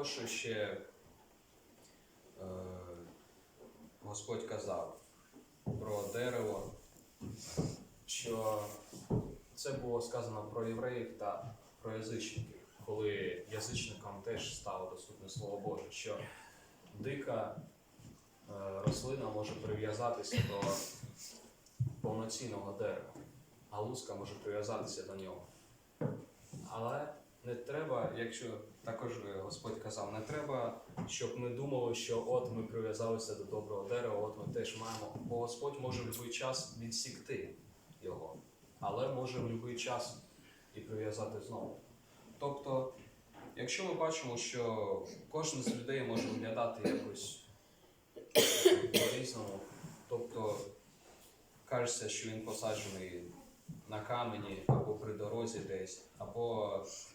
також ще е, Господь казав про дерево, що це було сказано про євреїв та про язичників, коли язичникам теж стало доступне Слово Боже, що дика е, рослина може прив'язатися до повноцінного дерева, а луска може прив'язатися до нього. Але не треба, якщо також е, Господь казав, не треба, щоб ми думали, що от ми прив'язалися до доброго дерева, от ми теж маємо, бо Господь може в будь-який час відсікти його, але може в будь-який час і прив'язати знову. Тобто, якщо ми бачимо, що кожен з людей може виглядати якось по-різному, тобто кажеться, що він посаджений на камені або при дорозі десь, або